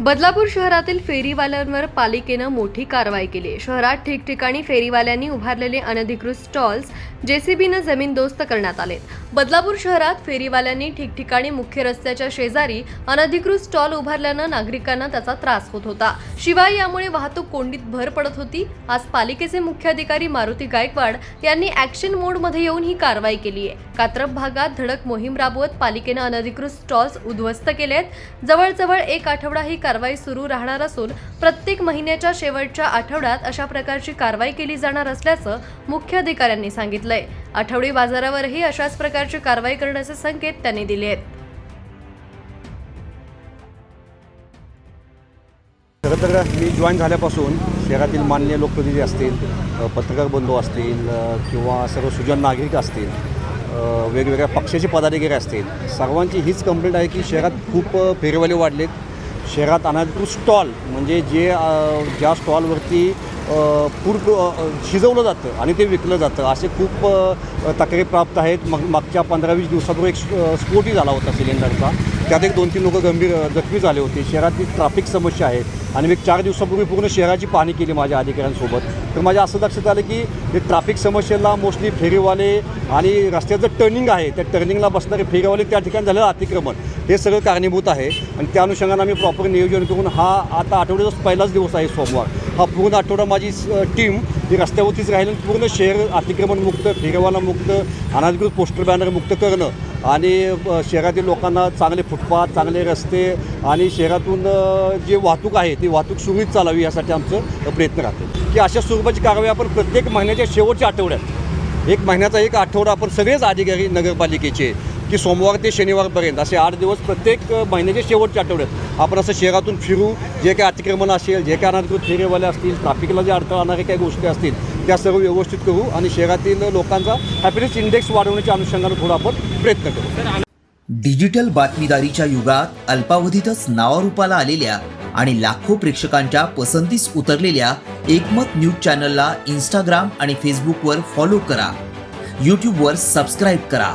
बदलापूर शहरातील फेरीवाल्यांवर पालिकेनं मोठी कारवाई केली. आहे. शहरात ठिकठिकाणी फेरीवाल्यांनी उभारलेले अनधिकृत स्टॉल्स जेसीबीनं जमीनदोस्त करण्यात आले बदलापूर शहरात फेरीवाल्यांनी ठिकठिकाणी मुख्य रस्त्याच्या शेजारी अनधिकृत स्टॉल उभारल्यानं नागरिकांना त्याचा त्रास होत होता. शिवाय यामुळे वाहतूक कोंडीत भर पडत होती. आज पालिकेचे मुख्याधिकारी मारुती गायकवाड यांनी ऍक्शन मोडमध्ये येऊन ही कारवाई केली आहे. कात्रप भागात धडक मोहीम राबवत पालिकेनं अनधिकृत स्टॉल्स उद्ध्वस्त केले आहेत जवळजवळ एक आठवडा ही कारवाई सुरू राहणार असून प्रत्येक महिन्याच्या शेवटच्या आठवड्यात अशा प्रकारची कारवाई केली जाणार असल्याचं मुख्याधिकाऱ्यांनी सांगितलंय. आठवडी बाजारावरही अशाच प्रकारची कारवाई करण्याचे संकेत त्यांनी दिले आहेत. खरं तर मी जॉईन झाल्यापासून शहरातील मान्य लोकप्रतिनिधी असतील पत्रकार बंधू असतील किंवा सर्व सुजन नागरिक असतील वेगवेगळ्या पक्षाचे पदाधिकारी असतील सर्वांची हीच कंप्लेंट आहे की शहरात खूप अ, फेरीवाले वाढलेत. शहरात अनाधिकृत स्टॉल म्हणजे जे ज्या स्टॉलवरती पूर शिजवलं जातं आणि ते विकलं जातं. असे खूप तक्रारी प्राप्त आहेत. मग मागच्या पंधरा वीस दिवसापूर्वी एक स्फोटही झाला होता सिलेंडरचा. त्यात एक दोन तीन लोक गंभीर जखमी झाले होते. शहरातली ट्रॅफिक समस्या आहे. आणि मी चार दिवसापूर्वी पूर्ण शहराची पाहणी केली माझ्या अधिकाऱ्यांसोबत. तर माझ्या असं लक्षात आलं की हे ट्रॅफिक समस्येला मोस्टली फेरीवाले आणि रस्त्याचं टर्निंग आहे त्या टर्निंगला बसणारे फेरीवाले त्या ठिकाणी झालेलं अतिक्रमण हे सगळं कारणीभूत आहे. आणि त्या अनुषंगानं आम्ही प्रॉपर नियोजन करून हा आता आठवड्याचाच पहिलाच दिवस आहे सोमवार. हा पूर्ण आठवडा माझी टीम ही रस्त्यावरतीच राहील आणि पूर्ण शहर अतिक्रमण मुक्त फेरीवाला मुक्त अनधिकृत पोस्टर बॅनर मुक्त करणं आणि शहरातील लोकांना चांगले फुटपाथ चांगले रस्ते आणि शहरातून जे वाहतूक आहे ती वाहतूक सुरळीत चालावी यासाठी आमचं प्रयत्न राहतो. की अशा स्वरूपाची कारवाई आपण प्रत्येक महिन्याच्या शेवटच्या आठवड्यात एक महिन्याचा एक आठवडा आपण सगळेच अधिकारी नगरपालिकेचे की सोमवार ते शनिवारपर्यंत असे आठ दिवस प्रत्येक महिन्याचे महिन्याच्या शेवटच्या आठवड्यात आपण असं शहरातून फिरू जे काही अतिक्रमण असेल जे काही अनधिकृत फेरेवाले असतील ट्रॅफिकला जे अडथळा आणणारे काही गोष्टी असतील त्या सर्व व्यवस्थित करू आणि शहरातील लोकांचा हॅपीनेस इंडेक्स वाढवण्याच्या अनुषंगानं थोडा आपण प्रयत्न करू. डिजिटल बातमीदारीच्या युगात अल्पावधीतच नावारूपाला आलेल्या आणि लाखो प्रेक्षकांच्या पसंतीस उतरलेल्या एकमत न्यूज चॅनलला इंस्टाग्राम आणि फेसबुकवर फॉलो करा. यूट्यूबवर सबस्क्राईब करा.